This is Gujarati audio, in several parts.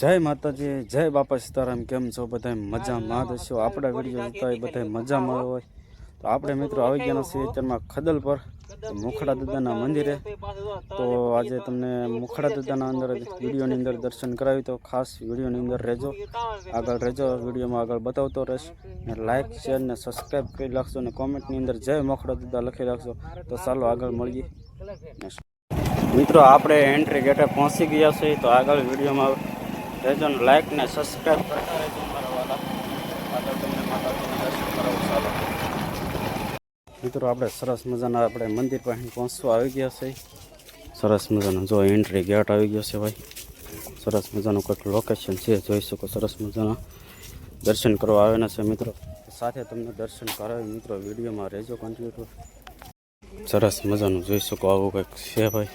જય માતાજી, જય બાપા સીતારામ, કેમ છો? બધા મજામાં જ આપણા વીડિયો જોતા હોય બધા મજામાં હોય. તો આપણે મિત્રો આવી ગયા છીએ અત્યારમાં ખદલ પર મુખડા દાદાના મંદિરે. તો આજે તમને મુખડા દાદાના અંદર વિડીયોની અંદર દર્શન કરાવી તો ખાસ વિડીયોની અંદર રહેજો. આગળ રહેજો, વિડીયોમાં આગળ બતાવતો રહેશ. ને લાઇક શેર ને સબસ્ક્રાઈબ કરી રાખશો ને કોમેન્ટની અંદર જય મોખડા દાદા લખી રાખશો તો ચાલો આગળ મળીએ. મિત્રો, આપણે એન્ટ્રી ગેટે પહોંચી ગયા છીએ, તો આગળ વિડીયોમાં રહેજો ને લાઇક ને સબસ્ક્રાઈબ કરતા રહેજો મિત્રો, આપણે સરસ મજાના આપણે મંદિર પાસે પહોંચવા આવી ગયા છે સરસ મજાનો જો એન્ટ્રી ગેટ આવી ગયો છે ભાઈ. સરસ મજાનું કંઈક લોકેશન છે, જોઈ શકો, સરસ મજાના દર્શન કરવા આવેલા છે મિત્રો. સાથે તમને દર્શન કરાવી મિત્રો, વિડીયોમાં રહેજો કન્ટિન્યુ સરસ મજાનું જોઈ શકો આવું કંઈક છે ભાઈ.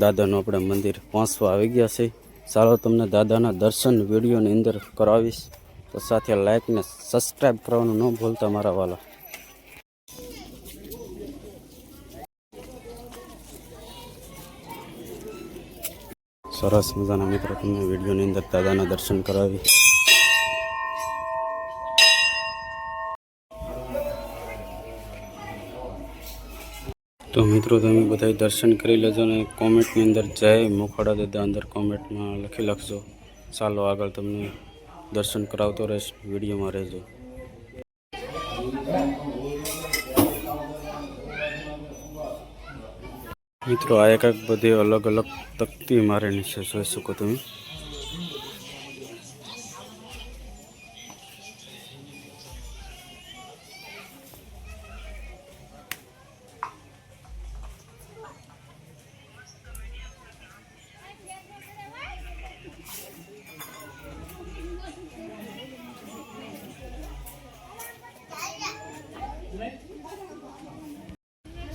દાદાનું આપણે મંદિર પહોંચવા આવી ગયા છે ચાલો તમને દાદાના દર્શન વિડીયોની અંદર કરાવીશ. તો સાથે લાઈકને સબસ્ક્રાઈબ કરવાનું ન ભૂલતા મારા વાલા. સરસ મજાના મિત્રો, તમને વિડીયોની અંદર દાદાના દર્શન કરાવી. તો મિત્રો, તમે બધા દર્શન કરી લેજો અને કોમેન્ટની અંદર જય મોખાડા દાદા અંદર કોમેન્ટમાં લખી લખજો. ચાલો આગળ તમને દર્શન કરાવતો રહેશ, વિડીયોમાં રહેજો. મિત્રો, આ એક બધી અલગ અલગ તકતી મારેલી છે, જોઈ શકો તમે.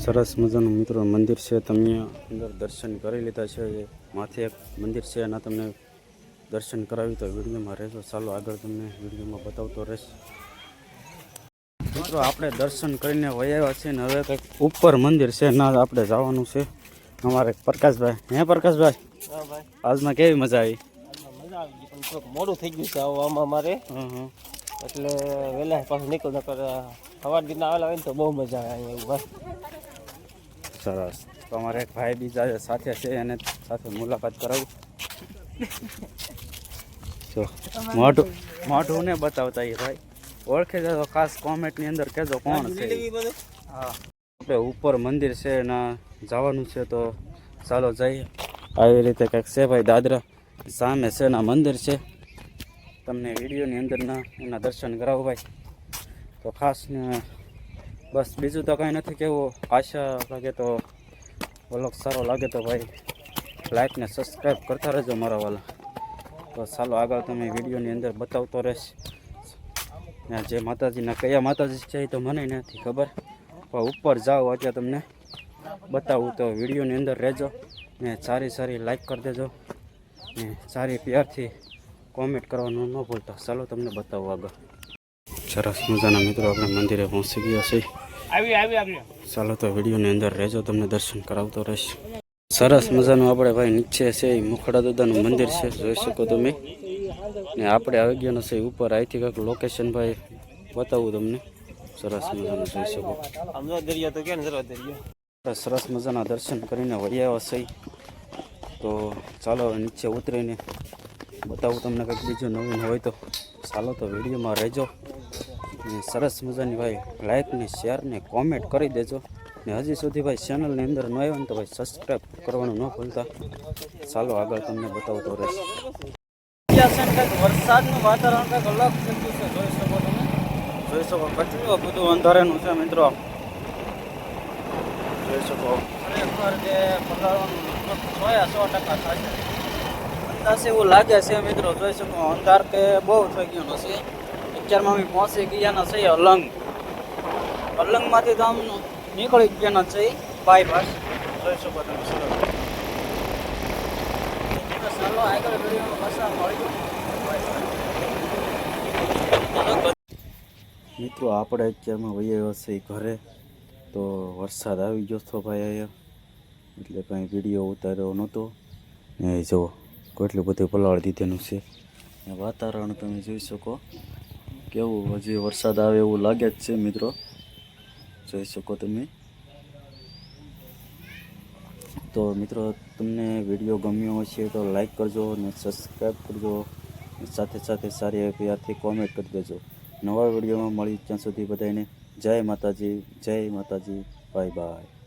સરસ મજાનું મિત્રો મંદિર છે. તમે અંદર દર્શન કરી લીધા છે. માથે એક મંદિર છે એના તમને દર્શન કરાવી તો વિડીયોમાં રહેજો ચાલો આગળ તમને વિડીયોમાં બતાવતો રહેશ. મિત્રો આપણે દર્શન કરીને વયાવ્યા છે ને હવે કંઈક ઉપર મંદિર છે. ના આપણે જવાનું છે. અમારે પ્રકાશભાઈ. હે પ્રકાશભાઈ? આજમાં કેવી મજા આવી? મજા આવી પણ થોડુંક મોડું થઈ ગયું છે આવવામાં મારે. હં હં એટલે વહેલા પાછું નીકળ નકર સવાર દિન આવેલા હોય ને તો બહુ મજા આવે અહીંયા એવું ભાઈ. સરસ. તો અમારે એક ભાઈ બીજા સાથે છે, એને સાથે મુલાકાત કરાવું. મોઢું મોઢું ને બતાવતા એ ભાઈ. ઓળખે તો ખાસ કોમેન્ટની અંદર કહેજો કોણ છે આપણે ઉપર મંદિર છે ને જવાનું છે તો ચાલો જઈએ. આવી રીતે કંઈક છે ભાઈ દાદરા સામે છે ને મંદિર છે. તમને વિડીયોની અંદરના એના દર્શન કરાવું ભાઈ. તો ખાસ ને બસ બીજું તો કાંઈ નથી, કેવું આશા લાગે તો વ્લોગ સારો લાગે તો ભાઈ લાઈક ને સબસ્ક્રાઈબ કરતા રહેજો મારા વાલા. તો ચાલો આગળ તમે વિડીયોની અંદર બતાવતો રહેશ. ને જે માતાજીના કયા માતાજી છે એ તો મને નથી ખબર. પણ ઉપર જાઓ અત્યારે તમને બતાવું, તો વિડીયોની અંદર રહેજો ને સારી સારી લાઈક કરી દેજો ને સારી પ્યારથી કોમેન્ટ કરવાનું ન ભૂલતા. ચાલો તમને બતાવું આગળ. સરસ મજાના મિત્રો આપણે મંદિરે પહોંચી ગયા આવી ચાલો તો વિડીયોની અંદર રહેજો તમને દર્શન કરાવતો રહીશ. સરસ મજાનું આપણે ભાઈ નીચે છે એ મુખડા દાદાનું મંદિર છે જોઈ શકો તમે. ને આપણે આવી ગયા છે ઉપર અહીંથી કંઈક લોકેશન ભાઈ બતાવું તમને. સરસ મજાનું જોઈ શકો. સરસ મજાના દર્શન કરીને વળ્યા છે તો ચાલો નીચે ઉતરીને બતાવું તમને કંઈક બીજું નવીન હોય તો. ચાલો તો વિડીયોમાં રહેજો. ને સરસ મજાની ભાઈ લાઇક ને શેર ને કોમેન્ટ કરી દેજો. ને હજી સુધી ભાઈ ચેનલની અંદર ન આવ્યો ને તો ભાઈ સબસ્ક્રાઈબ કરવાનું ન ભૂલતા. ચાલો આગળ તમને બતાવતો રહેશે. વરસાદનું વાતાવરણ કંઈક અલગ છે જોઈ શકો જોઈ શકો કેટલું અંધારેનું છે મિત્રો. જોઈ શકો. ખરેખર સો ટકા થાય એવું લાગે છે મિત્રો. જોઈ શકો અંધાર કે બહુ થઈ ગયો છે અત્યારમાં અમે પહોંચી ગયા છે અલંગ. અલંગમાંથી તો આમ નીકળી ગયા છે બાયપાસ જોઈ શકો તમે વિડીયોમાં મિત્રો, આપણે અત્યારમાં વૈયા છે ઘરે. તો વરસાદ આવી ગયો હતો ભાઈ અહીંયા. એટલે કાંઈ વીડિયો ઉતાર્યો નહોતો. ને જુઓ કેટલું બધું પલાળી દીધેલું છે. વાતાવરણ તમે જોઈ શકો. કેવું? હજી વરસાદ આવે એવું લાગે જ છે મિત્રો. જોઈ શકો તમે. તો મિત્રો, તમને વીડિયો ગમ્યો હશે તો લાઈક કરજો અને સબસ્ક્રાઈબ કરજો. સાથે સાથે સારી પ્યારથી કોમેન્ટ કરી દેજો. નવા વિડીયોમાં મળી ત્યાં સુધી બધાને. જય માતાજી જય માતાજી. Bye bye.